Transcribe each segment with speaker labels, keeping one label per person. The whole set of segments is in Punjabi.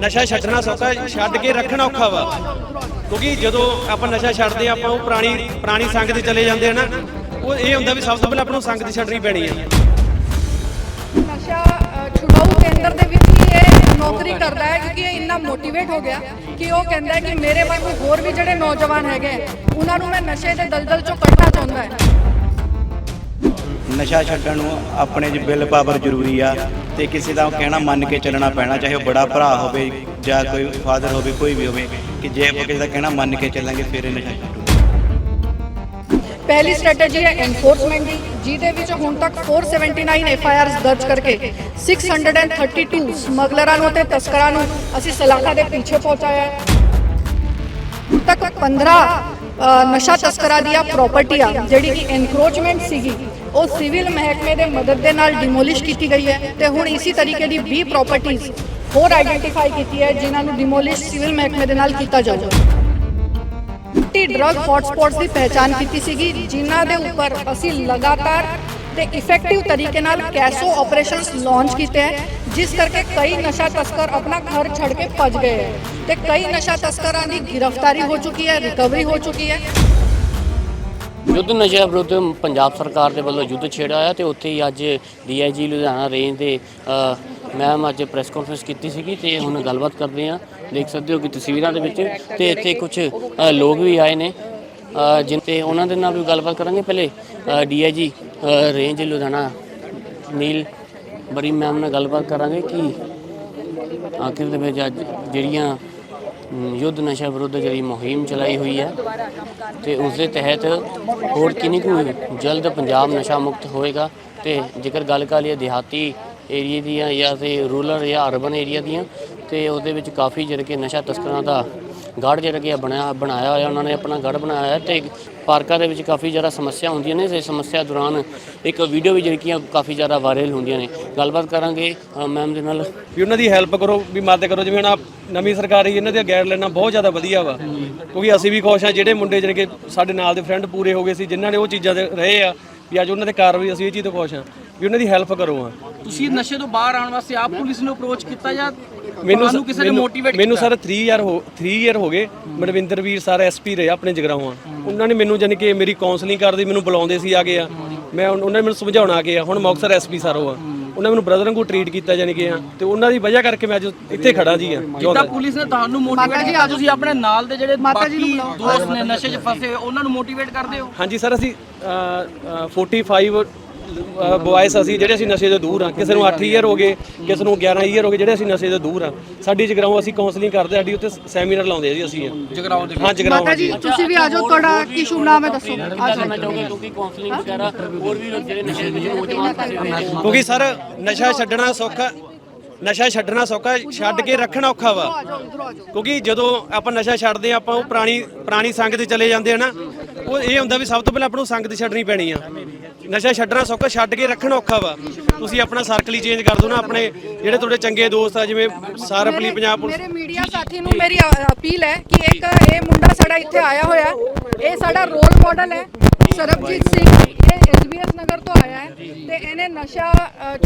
Speaker 1: ਨਸ਼ਾ ਛੱਡਣਾ ਸੌਖਾ ਛੱਡ ਕੇ ਰੱਖਣਾ ਔਖਾ ਵਾ। ਕਿਉਂਕਿ ਜਦੋਂ ਆਪਾਂ ਨਸ਼ਾ ਛੱਡਦੇ ਆਪਾਂ ਉਹ ਪੁਰਾਣੀ ਪੁਰਾਣੀ ਸੰਗ ਚਲੇ ਜਾਂਦੇ ਆ ਨਾ, ਉਹ ਇਹ ਹੁੰਦਾ ਵੀ ਸਭ ਤੋਂ ਪਹਿਲਾਂ ਆਪਾਂ ਨੂੰ ਸੰਗ ਛੱਡਣੀ ਪੈਣੀ ਆ।
Speaker 2: ਨਸ਼ਾ ਛੁਡਾਊ ਕੇਂਦਰ ਦੇ ਵਿੱਚ ਹੀ ਇਹ ਨੌਕਰੀ ਕਰਦਾ ਹੈ, ਕਿਉਂਕਿ ਇਹ ਇੰਨਾ ਮੋਟੀਵੇਟ ਹੋ ਗਿਆ ਕਿ ਉਹ ਕਹਿੰਦਾ ਹੈ ਕਿ ਮੇਰੇ ਵਾਂਗੂ ਹੋਰ ਵੀ ਜਿਹੜੇ ਨੌਜਵਾਨ ਹੈਗੇ, ਉਹਨਾਂ ਨੂੰ ਮੈਂ ਨਸ਼ੇ ਦੇ ਦਲਦਲ ਚੋਂ ਕੱਢਣਾ ਚਾਹੁੰਦਾ ਹੈ।
Speaker 3: ਨਸ਼ਾ ਛੱਡਣ ਨੂੰ ਆਪਣੇ 'ਚ ਬਿਲ ਪਾਵਰ ਜ਼ਰੂਰੀ ਆ ਤੇ ਕਿਸੇ ਦਾ ਕਹਿਣਾ ਮੰਨ ਕੇ ਚੱਲਣਾ ਪੈਣਾ, ਚਾਹੇ ਉਹ ਬੜਾ ਭਰਾ ਹੋਵੇ ਜਾਂ ਕੋਈ ਫਾਦਰ ਹੋਵੇ, ਕੋਈ ਵੀ ਹੋਵੇ, ਕਿ ਜੇ ਆਪਾਂ ਕਿਸੇ ਦਾ ਕਹਿਣਾ ਮੰਨ ਕੇ ਚੱਲਾਂਗੇ, ਫਿਰ ਇਹ ਨਸ਼ਾ ਛੱਡੂ।
Speaker 2: ਪਹਿਲੀ ਸਟ੍ਰੈਟਜੀ ਹੈ ਐਨਫੋਰਸਮੈਂਟ ਦੀ, ਜਿਹਦੇ ਵਿੱਚ ਹੁਣ ਤੱਕ 479 ਐਫ ਆਈ ਆਰਸ ਦਰਜ ਕਰਕੇ 632 ਸਮਗਲਰਾਂ ਨੂੰ ਤੇ ਤਸਕਰਾਂ ਨੂੰ ਅਸੀਂ ਸਲਾਖਾ ਦੇ ਪਿੱਛੇ ਪਹੁੰਚਾਇਆ ਹੈ। ਤੱਕ 15 ਨਸ਼ਾ ਤਸਕਰਾਂ ਦੀਆਂ ਪ੍ਰਾਪਰਟੀਆਂ ਜਿਹੜੀ ਕਿ ਐਨਕਰੋਚਮੈਂਟ ਸੀਗੀ ਉਹ ਸਿਵਲ ਮਹਿਕਮੇ ਦੇ ਮਦਦ ਦੇ ਨਾਲ ਡਿਮੋਲਿਸ਼ ਕੀਤੀ ਗਈ ਹੈ ਤੇ ਹੁਣ ਇਸੇ ਤਰੀਕੇ ਦੀ 20 ਪ੍ਰਾਪਰਟੀਆਂ ਹੋਰ ਆਈਡੈਂਟੀਫਾਈ ਕੀਤੀ ਹੈ, ਜਿਨ੍ਹਾਂ ਨੂੰ ਡਿਮੋਲਿਸ਼ ਸਿਵਲ ਮਹਿਕਮੇ ਦੇ ਨਾਲ ਕੀਤਾ ਜਾਊਗਾ। ਟੀ ਡਰਗ ਹੌਟਸਪੌਟਸ ਦੀ ਪਹਿਚਾਨ ਕੀਤੀ ਸੀਗੀ, ਜਿਨ੍ਹਾਂ ਦੇ ਉੱਪਰ ਅਸੀਂ ਲਗਾਤਾਰ ਤੇ ਇਫੈਕਟਿਵ ਤਰੀਕੇ ਨਾਲ ਕੈਸੋ ਆਪਰੇਸ਼ਨਸ ਲਾਂਚ ਕੀਤੇ ਹੈ, ਜਿਸ ਕਰਕੇ ਕਈ ਨਸ਼ਾ ਤਸਕਰ ਆਪਣਾ ਘਰ ਛੱਡ ਕੇ ਭੱਜ ਗਏ ਹੈ। ਤੇ ਕਈ ਨਸ਼ਾ ਤਸਕਰਾਂ ਦੀ ਗ੍ਰਿਫਤਾਰੀ ਹੋ ਚੁੱਕੀ ਹੈ ਰਿਕਵਰੀ ਹੋ ਚੁੱਕੀ ਹੈ।
Speaker 4: ਯੁੱਧ ਨਸ਼ਾ ਵਿਰੁੱਧ ਪੰਜਾਬ ਸਰਕਾਰ ਦੇ ਵੱਲੋਂ ਯੁੱਧ ਛੇੜਿਆ ਹੋਇਆ ਤੇ ਉੱਥੇ ਹੀ ਅੱਜ ਡੀਆਈਜੀ ਲੁਧਿਆਣਾ ਰੇਂਜ ਦੇ ਮੈਮ ਅੱਜ ਪ੍ਰੈਸ ਕਾਨਫਰੰਸ ਕੀਤੀ ਸੀਗੀ ਤੇ ਹੁਣ ਗੱਲਬਾਤ ਕਰਦੇ ਆ। ਦੇਖ ਸਕਦੇ ਹੋ ਕਿ ਤਸਵੀਰਾਂ ਦੇ ਵਿੱਚ ਤੇ ਇੱਥੇ ਕੁਝ ਲੋਕ ਵੀ ਆਏ ਨੇ ਅ, ਉਹਨਾਂ ਦੇ ਨਾਲ ਵੀ ਗੱਲਬਾਤ ਕਰਾਂਗੇ। ਪਹਿਲੇ ਡੀਆਈਜੀ ਰੇਂਜ ਲੁਧਿਆਣਾ ਨੀਲ ਬਰੀ ਮੈਮ ਨਾਲ ਗੱਲਬਾਤ ਕਰਾਂਗੇ ਕਿ ਆਖਿਰ ਦੇ ਵਿੱਚ ਅੱਜ ਜਿਹੜੀਆਂ ਯੁੱਧ ਨਸ਼ਾ ਵਿਰੁੱਧ ਜਿਹੜੀ ਮੁਹਿੰਮ ਚਲਾਈ ਹੋਈ ਹੈ ਤੇ ਉਸ ਦੇ ਤਹਿਤ ਹੋਰ ਕਿੰਨੀ ਕੁ ਜਲਦ ਪੰਜਾਬ ਨਸ਼ਾ ਮੁਕਤ ਹੋਏਗਾ ਤੇ ਜੇਕਰ ਗੱਲ ਕਰ ਲਈਏ ਦਿਹਾਤੀ ਏਰੀਆ ਦੀਆਂ ਜਾਂ ਤੇ ਰੂਰਲ ਜਾਂ ਅਰਬਨ ਏਰੀਆ ਦੀਆਂ ਤੇ ਉਹਦੇ ਵਿੱਚ ਕਾਫੀ ਜਿਹੜੇ ਕਿ ਨਸ਼ਾ ਤਸਕਰਾਂ ਦਾ ਗੜ ਜਿਹੜਾ ਕਿ ਬਣਾਇਆ ਬਣਾਇਆ ਹੋਇਆ ਉਹਨਾਂ ਨੇ ਆਪਣਾ ਗੜ ਬਣਾਇਆ ਹੈ ਤੇ ਪਾਰਕਾਂ ਦੇ ਵਿੱਚ ਕਾਫੀ ਜ਼ਿਆਦਾ ਸਮੱਸਿਆ ਹੁੰਦੀਆਂ ਨੇ। ਇਸ ਸਮੱਸਿਆ ਦੌਰਾਨ ਇੱਕ ਵੀਡੀਓ ਵੀ ਜਿਹੜੀਆਂ ਕਾਫੀ ਜ਼ਿਆਦਾ ਵਾਇਰਲ ਹੁੰਦੀਆਂ ਨੇ। ਗੱਲਬਾਤ ਕਰਾਂਗੇ ਮੈਮ ਦੇ ਨਾਲ।
Speaker 1: ਵੀ ਉਹਨਾਂ ਦੀ ਹੈਲਪ ਕਰੋ ਵੀ ਮਦਦ ਕਰੋ। ਜਿਵੇਂ ਹੁਣ ਨਵੀਂ ਸਰਕਾਰ ਹੀ ਇਹਨਾਂ ਦੀਆਂ ਗਾਈਡਲਾਈਨਾਂ ਬਹੁਤ ਜ਼ਿਆਦਾ ਵਧੀਆ ਵਾ। ਕਿਉਂਕਿ ਅਸੀਂ ਵੀ ਖੁਸ਼ ਹਾਂ ਜਿਹੜੇ ਮੁੰਡੇ ਜਿਹੜੇ ਕਿ ਸਾਡੇ ਨਾਲ ਦੇ ਫਰੈਂਡ ਪੂਰੇ ਹੋ ਗਏ ਸੀ ਜਿਨ੍ਹਾਂ ਨੇ ਉਹ ਚੀਜ਼ਾਂ ਦੇ ਰਹੇ ਆ ਵੀ ਅੱਜ ਉਹਨਾਂ ਦੇ ਕਾਰਵਾਈ ਅਸੀਂ ਇਹ ਚੀਜ਼ ਤੋਂ ਖੁਸ਼ ਹਾਂ ਵੀ ਉਹਨਾਂ ਦੀ ਹੈਲਪ ਕਰੋ ਆ।
Speaker 5: ਤੁਸੀਂ ਨਸ਼ੇ ਤੋਂ ਬਾਹਰ ਆਉਣ ਵਾਸਤੇ ਆਪ ਪੁਲਿਸ ਨੂੰ ਅਪਰੋਚ ਕੀਤਾ ਜਾਂ
Speaker 1: ਮੈਨੂੰ
Speaker 5: ਤੁਹਾਨੂੰ ਕਿਸੇ ਨੇ
Speaker 1: ਮੈਨੂੰ-
Speaker 5: ਮੋਟੀਵੇਟ
Speaker 1: ਮੈਨੂੰ ਸਰ 3 ਇਅਰ ਹੋ 3 ਇਅਰ ਹੋ ਗਏ। ਮਨਵਿੰਦਰ ਵੀਰ ਸਰ ਐਸਪੀ ਰਹੇ ਆਪਣੇ ਜਗਰਾਵਾਂ ਉਹਨਾਂ ਨੇ ਮੈਨੂੰ ਕਿ ਮੇਰੀ ਕਾਉਂਸਲਿੰਗ ਕਰਦੇ ਮੈਨੂੰ ਬੁਲਾਉਂਦੇ ਸੀ ਆ ਗਏ ਆ। ਮੈਂ ਉਹਨਾਂ ਨੇ ਮੈਨੂੰ ਸਮਝਾਉਣ ਆ ਗਏ ਆ। ਹੁਣ ਮੁਕਤਸਰ ਐਸਪੀ ਸਰ ਉਹ ਆ ਉਹਨਾਂ ਮੈਨੂੰ ਬ੍ਰਦਰ ਵਾਂਗੂ ਟਰੀਟ ਕੀਤਾ ਕਿ ਆ। ਤੇ ਉਹਨਾਂ ਦੀ ਵਜ੍ਹਾ ਕਰਕੇ ਮੈਂ ਅੱਜ ਇੱਥੇ ਖੜਾ ਜੀ ਆ।
Speaker 5: ਜਿੱਦਾਂ ਪੁਲਿਸ ਨੇ ਤੁਹਾਨੂੰ ਮੋਟੀਵੇਟ ਕੀਤਾ ਤੁਸੀਂ ਆਪਣੇ ਨਾਲ ਦੇ ਜਿਹੜੇ ਬਾਕੀ ਦੋਸਤ ਨੇ ਨਸ਼ੇ 'ਚ ਫਸੇ ਹੋਏ, ਉਹਨਾਂ ਨੂੰ ਮੋਟੀਵੇਟ ਕਰਦੇ ਹੋ?
Speaker 1: ਹਾਂਜੀ ਸਰ ਅਸੀਂ ਅ, ਅ, 45 ਬॉयਸ ਅਸੀਂ ਜਿਹੜੇ ਅਸੀਂ ਨਸ਼ੇ ਤੋਂ ਦੂਰ ਆ ਕਿਸੇ ਨੂੰ 8 ਇਅਰ ਹੋ ਗਏ ਕਿਸੇ ਨੂੰ 11 ਇਅਰ ਹੋ ਗਏ ਜਿਹੜੇ ਅਸੀਂ ਨਸ਼ੇ ਤੋਂ ਦੂਰ ਆ ਸਾਡੀ ਜਗਰਾਉਂ ਅਸੀਂ ਕਾਉਂਸਲਿੰਗ ਕਰਦੇ ਸਾਡੀ ਉੱਥੇ ਸੈਮੀਨਾਰ ਲਾਉਂਦੇ ਆ ਜੀ ਅਸੀਂ
Speaker 5: ਜਗਰਾਉਂ ਦੇ
Speaker 1: ਹਾਂ ਜਗਰਾਉਂ
Speaker 2: ਮਾਤਾ ਜੀ ਤੁਸੀਂ ਵੀ ਆਜੋ ਤੁਹਾਡਾ ਕੀ ਸ਼ੁਭ ਨਾਮ ਹੈ ਦੱਸੋ।
Speaker 4: ਕਰਨਾ ਚਾਹੋਗੇ? ਕਿਉਂਕਿ ਕਾਉਂਸਲਿੰਗ ਵਗੈਰਾ ਹੋਰ ਵੀ ਜਿਹੜੇ ਨਸ਼ੇ ਵਿੱਚ ਨੌਜਵਾਨ
Speaker 1: ਕਿਉਂਕਿ ਸਰ ਨਸ਼ਾ ਛੱਡਣਾ ਸੌਖਾ ਨਸ਼ਾ ਛੱਡਣਾ ਸੌਖਾ ਛੱਡ ਕੇ ਰੱਖਣਾ ਔਖਾ ਵਾ। ਕਿਉਂਕਿ ਜਦੋਂ ਆਪਾਂ ਨਸ਼ਾ ਛੱਡਦੇ ਹਾਂ, ਆਪਾਂ ਉਹ ਪੁਰਾਣੀ ਪੁਰਾਣੀ ਸੰਗ ਤੇ ਚਲੇ ਜਾਂਦੇ ਆ ਨਾ ਉਹ ਇਹ ਹੁੰਦਾ ਵੀ ਸਭ ਤੋਂ ਪਹਿਲਾਂ ਆਪਾਂ ਨੂੰ ਸੰਗ ਤੇ ਛੱਡਣੀ ਪੈਣੀ ਆ। ਨਸ਼ਾ ਛੱਡਣਾ ਸੌਖਾ ਛੱਡ ਕੇ ਰੱਖਣਾ ਔਖਾ ਵਾ। ਤੁਸੀਂ ਆਪਣਾ ਸਰਕਲ ਹੀ ਚੇਂਜ ਕਰ ਦਿਓ ਨਾ ਆਪਣੇ ਜਿਹੜੇ ਤੁਹਾਡੇ ਚੰਗੇ ਦੋਸਤ ਆ ਜਿਵੇਂ ਸਾਰਪਲੀ ਪੰਜਾਬ ਪੁਲਿਸ
Speaker 2: ਮੇਰੇ ਮੀਡੀਆ ਸਾਥੀ ਨੂੰ ਮੇਰੀ ਅਪੀਲ ਹੈ ਕਿ ਇੱਕ ਇਹ ਮੁੰਡਾ ਸਾਡਾ ਇੱਥੇ ਆਇਆ ਹੋਇਆ ਇਹ ਸਾਡਾ ਰੋਲ ਮਾਡਲ ਹੈ। ਸਰਬਜੀਤ ਸਿੰਘ ਇਹ ਐਸਬੀਐਸ ਨਗਰ ਤੋਂ ਆਇਆ ਹੈ ਤੇ ਇਹਨੇ ਨਸ਼ਾ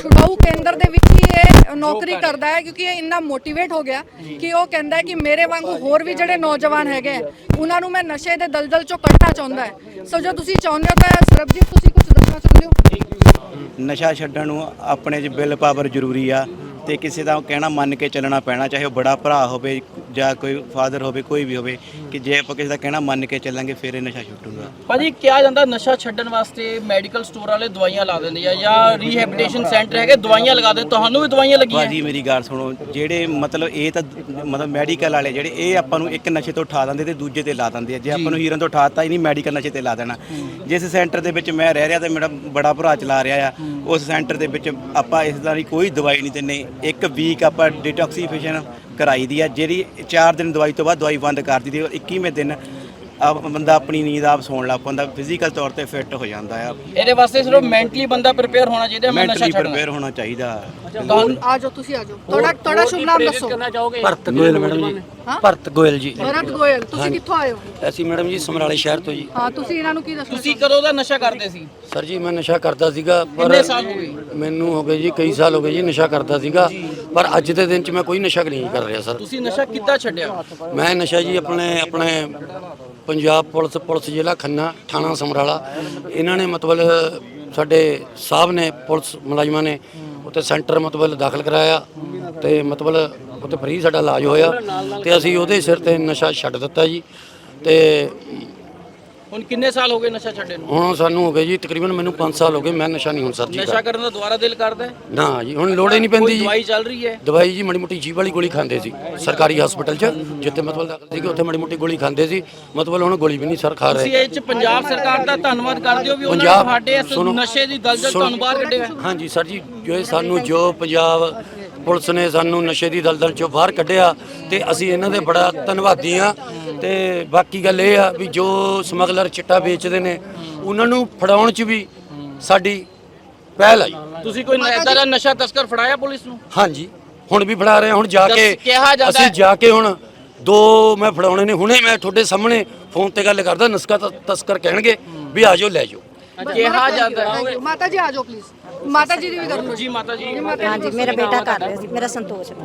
Speaker 2: ਛੁਡਾਊ ਕੇਂਦਰ ਦੇ ਵਿੱਚ ਹੀ ਇਹ ਨੌਕਰੀ ਕਰਦਾ ਹੈ ਕਿਉਂਕਿ ਇਹ ਇੰਨਾ ਮੋਟੀਵੇਟ ਹੋ ਗਿਆ ਕਿ ਉਹ ਕਹਿੰਦਾ ਹੈ ਕਿ ਮੇਰੇ ਵਾਂਗੂ ਹੋਰ ਵੀ ਜਿਹੜੇ ਨੌਜਵਾਨ ਹੈਗੇ ਹੈ, ਉਹਨਾਂ ਨੂੰ ਮੈਂ ਨਸ਼ੇ ਦੇ ਦਲਦਲ ਚੋਂ ਕੱਢਣਾ ਚਾਹੁੰਦਾ ਹੈ। ਸੋ ਜੋ ਤੁਸੀਂ ਚਾਹੁੰਦੇ ਹੋ ਤਾਂ ਸਰਬਜੀਤ ਤੁਸੀਂ ਕੁਝ ਚਾਹੁੰਦੇ ਹੋ
Speaker 3: ਨਸ਼ਾ ਛੱਡਣ ਨੂੰ ਆਪਣੇ 'ਚ ਬਿਲ ਪਾਵਰ ਜ਼ਰੂਰੀ ਆ ਤੇ ਕਿਸੇ ਦਾ ਕਹਿਣਾ ਮੰਨ ਕੇ ਚੱਲਣਾ ਪੈਣਾ, ਚਾਹੇ ਉਹ ਬੜਾ ਭਰਾ ਹੋਵੇ ਜਾਂ ਕੋਈ ਫਾਦਰ ਹੋਵੇ ਕੋਈ ਵੀ ਹੋਵੇ ਕਿ ਜੇ ਆਪਾਂ ਕਿਸੇ ਦਾ ਕਹਿਣਾ ਮੰਨ ਕੇ ਚੱਲਾਂਗੇ ਫਿਰ ਇਹ ਨਸ਼ਾ ਛੁੱਟੂਗਾ।
Speaker 5: ਭਾਜੀ ਕਿਹਾ ਜਾਂਦਾ ਨਸ਼ਾ ਛੱਡਣ ਵਾਸਤੇ ਮੈਡੀਕਲ ਸਟੋਰ ਵਾਲੇ ਦਵਾਈਆਂ ਲਾ ਦਿੰਦੇ ਆ ਜਾਂ ਰੀਹੈਬਿਲਿਟੇਸ਼ਨ ਸੈਂਟਰ ਹੈਗੇ ਦਵਾਈਆਂ ਲਗਾ ਦਿੰਦੇ। ਤੁਹਾਨੂੰ ਵੀ ਦਵਾਈਆਂ ਲੱਗੀਆਂ?
Speaker 3: ਭਾਜੀ ਮੇਰੀ ਗੱਲ ਸੁਣੋ ਜਿਹੜੇ ਮਤਲਬ ਇਹ ਤਾਂ ਮਤਲਬ ਮੈਡੀਕਲ ਵਾਲੇ ਜਿਹੜੇ ਇਹ ਆਪਾਂ ਨੂੰ ਇੱਕ ਨਸ਼ੇ ਤੋਂ ਉਠਾ ਦਿੰਦੇ ਤੇ ਦੂਜੇ ਤੇ ਲਾ ਦਿੰਦੇ ਆ। ਜੇ ਆਪਾਂ ਨੂੰ ਹੀਰਨ ਤੋਂ ਉਠਾਤਾ ਹੀ ਨਹੀਂ ਮੈਡੀਕਲ ਨਸ਼ੇ ਤੇ ਲਾ ਦੇਣਾ। ਜਿਸ ਸੈਂਟਰ ਦੇ ਵਿੱਚ ਮੈਂ ਰਹਿ ਰਿਹਾ ਤੇ ਮੇਰਾ ਬੜਾ ਭਰਾ ਚਲਾ ਰਿਹਾ ਆ ਉਸ ਸੈਂਟਰ ਦੇ ਵਿੱਚ ਆਪਾਂ ਇਸ ਦਾ ਦੀ ਕੋਈ ਦਵਾਈ ਨਹੀਂ ਦਿੰਨੇ ਇੱਕ ਵੀਕ ਆਪਾਂ ਡਿਟੌਕਸੀਫਿਕੇਸ਼ਨ ਕਰਾਈ ਦੀ ਹੈ, ਜਿਹੜੀ 4 ਦਿਨ ਦਵਾਈ ਤੋਂ ਬਾਅਦ ਦਵਾਈ ਬੰਦ ਕਰ ਦਿੱਤੀ ਔਰ 21ਵੇਂ ਦਿਨ ਆ ਬੰਦਾ ਆਪਣੀ ਨੀਂਦ ਆਪ ਸੌਣ ਲੱਗ ਪੈਂਦਾ ਫਿਜ਼ੀਕਲ ਤੌਰ ਤੇ ਫਿੱਟ ਹੋ ਜਾਂਦਾ ਆ।
Speaker 5: ਇਹਦੇ ਵਾਸਤੇ ਸਿਰਫ ਮੈਂਟਲੀ ਬੰਦਾ ਪ੍ਰਿਪੇਅਰ ਹੋਣਾ ਚਾਹੀਦਾ ਮੈਂ ਨਸ਼ਾ
Speaker 3: ਮੈਂਟਲੀ
Speaker 5: ਛੱਡਣਾ।
Speaker 3: ਪ੍ਰਿਪੇਅਰ ਹੋਣਾ ਚਾਹੀਦਾ।
Speaker 2: ਆਜੋ ਤੁਸੀਂ ਆਜੋ ਤੁਹਾਡਾ ਤੁਹਾਡਾ ਸ਼ੁਭ ਨਾਮ ਦੱਸੋ।
Speaker 6: ਭਰਤ ਗੋਇਲ ਮੈਡਮ ਜੀ। ਭਰਤ ਗੋਇਲ ਜੀ।
Speaker 2: ਭਰਤ ਗੋਇਲ ਤੁਸੀਂ ਕਿੱਥੋਂ ਆਏ ਹੋ?
Speaker 6: ਅਸੀਂ ਮੈਡਮ ਜੀ ਸਮਰਾਲੇ ਸ਼ਹਿਰ ਤੋਂ ਜੀ।
Speaker 2: ਹਾਂ ਤੁਸੀਂ ਇਹਨਾਂ ਨੂੰ ਕੀ ਦੱਸਣਾ
Speaker 5: ਤੁਸੀਂ ਕਦੋਂ ਦਾ ਨਸ਼ਾ ਕਰਦੇ ਸੀ?
Speaker 6: ਸਰ ਜੀ ਮੈਂ ਨਸ਼ਾ ਕਰਦਾ ਸੀਗਾ
Speaker 5: ਕਿੰਨੇ ਸਾਲ ਹੋ ਗਏ?
Speaker 6: ਮੈਨੂੰ ਹੋ ਗਏ ਜੀ ਕਈ ਸਾਲ ਹੋ ਗਏ ਜੀ ਨਸ਼ਾ ਕਰਦਾ ਸੀਗਾ। ਪਰ ਅੱਜ ਦੇ ਦਿਨ 'ਚ ਮੈਂ ਕੋਈ ਨਸ਼ਾ ਨਹੀਂ ਕਰ ਰਿਹਾ ਸਰ।
Speaker 5: ਤੁਸੀਂ ਨਸ਼ਾ ਕਿੱਦਾਂ ਛੱਡਿਆ?
Speaker 6: ਮੈਂ ਨਸ਼ਾ ਜੀ ਆਪਣੇ ਆਪਣੇ ਪੰਜਾਬ ਪੁਲਿਸ ਪੁਲਿਸ ਜ਼ਿਲ੍ਹਾ ਖੰਨਾ, ਥਾਣਾ ਸਮਰਾਲਾ। ਇਹਨਾਂ ਨੇ ਮਤਲਬ ਸਾਡੇ ਸਾਹਿਬ ਨੇ, ਪੁਲਿਸ ਮੁਲਾਜ਼ਮਾਂ ਨੇ ਉੱਥੇ ਸੈਂਟਰ ਮਤਲਬ ਦਾਖਲ ਕਰਾਇਆ ਤੇ ਮਤਲਬ ਉੱਥੇ ਫ੍ਰੀ ਸਾਡਾ ਇਲਾਜ ਹੋਇਆ ਤੇ ਅਸੀਂ ਉਹਦੇ ਸਿਰ ਤੇ ਨਸ਼ਾ ਛੱਡ ਦਿੱਤਾ ਜੀ ਤੇ
Speaker 5: ਹੁਣ ਕਿੰਨੇ ਸਾਲ ਹੋ ਗਏ ਨਸ਼ਾ ਛੱਡੇ ਨੂੰ?
Speaker 6: ਹੁਣ ਸਾਨੂੰ ਹੋ ਗਏ ਜੀ ਤਕਰੀਬਨ ਮੈਨੂੰ 5 ਸਾਲ ਹੋ ਗਏ ਮੈਂ ਨਸ਼ਾ ਨਹੀਂ ਹੁਣ ਸਰ ਜੀ
Speaker 5: ਨਸ਼ਾ
Speaker 6: ਕਰ
Speaker 5: ਕਰਨ ਦਾ ਦੁਬਾਰਾ ਦਿਲ ਕਰਦਾ ਹੈ?
Speaker 6: ਨਾ ਜੀ ਹੁਣ ਲੋੜ ਹੀ ਨਹੀਂ
Speaker 5: ਕੋਈ
Speaker 6: ਪੈਂਦੀ ਜੀ।
Speaker 5: ਦਵਾਈ ਚੱਲ ਰਹੀ ਹੈ?
Speaker 6: ਦਵਾਈ ਜੀ ਮਾੜੀ ਮੋਟੀ ਜੀਭ ਵਾਲੀ ਗੋਲੀ ਖਾਂਦੇ ਸੀ ਸਰਕਾਰੀ ਹਸਪੀਟਲ 'ਚ ਜਿੱਥੇ ਮਤਲਬ ਦਾਖਲ ਸੀਗੇ ਉੱਥੇ ਮਾੜੀ ਮੋਟੀ ਗੋਲੀ ਖਾਂਦੇ ਸੀ। ਮਤਲਬ ਹੁਣ ਗੋਲੀ ਵੀ ਨਹੀਂ ਸਰ ਖਾ
Speaker 5: ਤੁਸੀਂ
Speaker 6: ਰਹੇ
Speaker 5: ਇਹ ਚ ਪੰਜਾਬ ਸਰਕਾਰ ਦਾ ਧੰਨਵਾਦ ਕਰਦੇ ਹੋ ਵੀ ਉਹਨਾਂ ਨੇ
Speaker 6: ਪੰਜਾਬ-
Speaker 5: ਤੁਹਾਡੇ ਇਸ
Speaker 6: ਸੁਣੋ-
Speaker 5: ਨਸ਼ੇ ਦੀ ਦਲਦਲ ਤੁਹਾਨੂੰ ਬਾਹਰ ਕੱਢਿਆ
Speaker 6: ਹਾਂਜੀ ਸਰ ਜੀ ਜੋ ਇਹ ਸਾਨੂੰ ਜੋ ਪੰਜਾਬ ਪੁਲਿਸ ਨੇ ਸਾਨੂੰ ਨਸ਼ੇ ਦੀ ਦਲਦਲ ਚੋਂ ਬਾਹਰ ਕੱਢਿਆ ਤੇ ਅਸੀਂ ਇਹਨਾਂ ਦੇ ਬੜਾ ਧੰਨਵਾਦੀ ਆ ਤੇ ਬਾਕੀ ਗੱਲ ਇਹ ਆ ਵੀ ਜੋ ਸਮਗਲਰ ਚਿੱਟਾ ਵੇਚਦੇ ਨੇ ਉਹਨਾਂ ਨੂੰ ਫੜਾਉਣ 'ਚ ਵੀ ਸਾਡੀ ਪਹਿਲ ਆਈ
Speaker 5: ਤੁਸੀਂ ਕੋਈ ਇਦਾਂ ਦਾ ਨਸ਼ਾ ਤਸਕਰ ਫੜਾਇਆ ਪੁਲਿਸ ਨੂੰ
Speaker 6: ਹਾਂਜੀ ਹੁਣ ਵੀ ਫੜਾ ਰਹੇ ਹਾਂ, ਹੁਣ ਜਾ ਕੇ
Speaker 5: ਕਿਹਾ ਜਾਂਦਾ
Speaker 6: ਅਸੀਂ। ਜਾ ਕੇ ਹੁਣ ਦੋ ਮੈਂ ਫੜਾਉਣੇ ਨੇ ਹੁਣੇ ਮੈਂ ਤੁਹਾਡੇ ਸਾਹਮਣੇ ਫੋਨ ਤੇ ਗੱਲ ਕਰਦਾ ਨਸਕਾ ਤਸਕਰ ਕਹਿਣਗੇ ਵੀ ਆ ਜਾਓ ਲੈ ਜਾਓ
Speaker 5: ਕਿਹਾ ਜਾਂਦਾ.
Speaker 2: ਮਾਤਾ ਜੀ ਆ ਜਾਓ ਪਲੀਜ਼ ਮਾਤਾ ਜੀ ਦੀ ਵੀ ਕਰ ਲਓ
Speaker 5: ਜੀ। ਮਾਤਾ ਜੀ
Speaker 7: ਹਾਂਜੀ ਮੇਰਾ ਬੇਟਾ ਕਰ ਰਿਹਾ ਸੀ ਮੇਰਾ ਸੰਤੋਸ਼ ਹੈ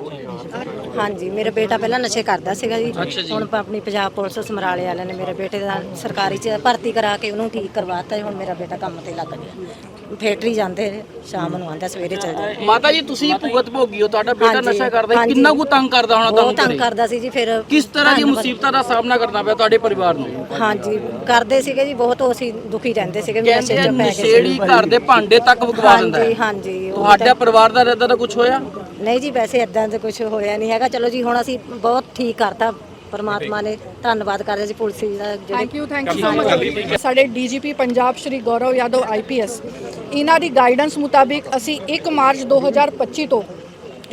Speaker 7: ਹਾਂਜੀ ਮੇਰਾ ਬੇਟਾ ਪਹਿਲਾਂ ਨਸ਼ੇ ਕਰਦਾ ਸੀਗਾ ਜੀ। ਹੁਣ ਆਪਣੀ ਪੰਜਾਬ ਪੁਲਿਸ ਸਮਰਾਲੇ ਵਾਲਿਆਂ ਨੇ ਮੇਰੇ ਬੇਟੇ ਦਾ ਸਰਕਾਰੀ ਚ ਭਰਤੀ ਕਰਾ ਕੇ ਉਹਨੂੰ ਠੀਕ ਕਰਵਾਤਾ ਹੁਣ ਮੇਰਾ ਬੇਟਾ ਕੰਮ ਤੇ ਲੱਗ ਗਿਆ। ਫੈਕਟਰੀ ਜਾਂਦੇ ਨੇ, ਸ਼ਾਮ ਨੂੰ ਆਉਂਦਾ ਸਵੇਰੇ ਚਲ ਜਾਂਦਾ
Speaker 5: ਮਾਤਾ ਜੀ ਤੁਸੀਂ ਭੁਗਤ ਭੋਗੀ ਹੋ ਤੁਹਾਡਾ ਬੇਟਾ
Speaker 7: ਹਾਂਜੀ,
Speaker 5: ਨਸ਼ਾ ਕਰਦਾ ਹੈ।
Speaker 7: ਹਾਂਜੀ।
Speaker 5: ਕਿੰਨਾ ਕੁ ਤੰਗ ਕਰਦਾ ਹੋਣਾ
Speaker 7: ਬਹੁਤ
Speaker 5: ਤੁਹਾਨੂੰ
Speaker 7: ਤੰਗ
Speaker 5: ਘਰੇ?
Speaker 7: ਕਰਦਾ ਸੀ ਜੀ ਫਿਰ
Speaker 5: ਕਿਸ ਤਰ੍ਹਾਂ ਦੀ
Speaker 7: ਧੰਨਵਾਦ।
Speaker 5: ਮੁਸੀਬਤਾਂ ਦਾ ਸਾਹਮਣਾ ਕਰਨਾ ਪਿਆ ਤੁਹਾਡੇ ਪਰਿਵਾਰ ਨੂੰ
Speaker 7: ਹਾਂਜੀ ਕਰਦੇ ਸੀਗੇ ਜੀ ਬਹੁਤ ਉਹ ਅਸੀਂ ਦੁਖੀ ਰਹਿੰਦੇ ਸੀਗੇ ਵੀ ਨਸ਼ੇ
Speaker 5: ਕਹਿੰਦੇ
Speaker 7: ਚ ਪੈ
Speaker 5: ਨਸ਼ੇੜੀ
Speaker 7: ਗਏ
Speaker 5: ਘਰ ਦੇ ਭਾਂਡੇ ਤੱਕ ਵਗਵਾ ਦਿੰਦਾ
Speaker 7: ਹਾਂਜੀ
Speaker 5: ਹੈ
Speaker 7: ਹਾਂਜੀ ਉਹ
Speaker 5: ਤੁਹਾਡਾ
Speaker 7: ਤਾਂ-
Speaker 5: ਪਰਿਵਾਰ ਦਾ ਇਦਾਂ ਦਾ ਕੁਝ ਹੋਇਆ
Speaker 7: ਨਹੀਂ ਜੀ ਵੈਸੇ ਇਦਾਂ ਦਾ ਕੁਝ ਹੋਇਆ ਨਹੀਂ ਹੈਗਾ ਚਲੋ ਜੀ ਹੁਣ ਅਸੀਂ ਬਹੁਤ ਠੀਕ ਕਰਤਾ ਪਰਮਾਤਮਾ ਨੇ ਧੰਨਵਾਦ ਕਰਦੇ ਜੀ ਪੁਲਿਸ ਦਾ ਜਿਹੜੇ
Speaker 2: thank you thank you so much ਸਾਡੇ ਡੀਜੀਪੀ ਪੰਜਾਬ ਸ਼੍ਰੀ ਗੌਰਵ ਯਾਦਵ ਆਈਪੀਐਸ ਇਹਨਾਂ ਦੀ ਗਾਈਡੈਂਸ ਮੁਤਾਬਿਕ ਅਸੀਂ 1 ਮਾਰਚ 2025 ਤੋਂ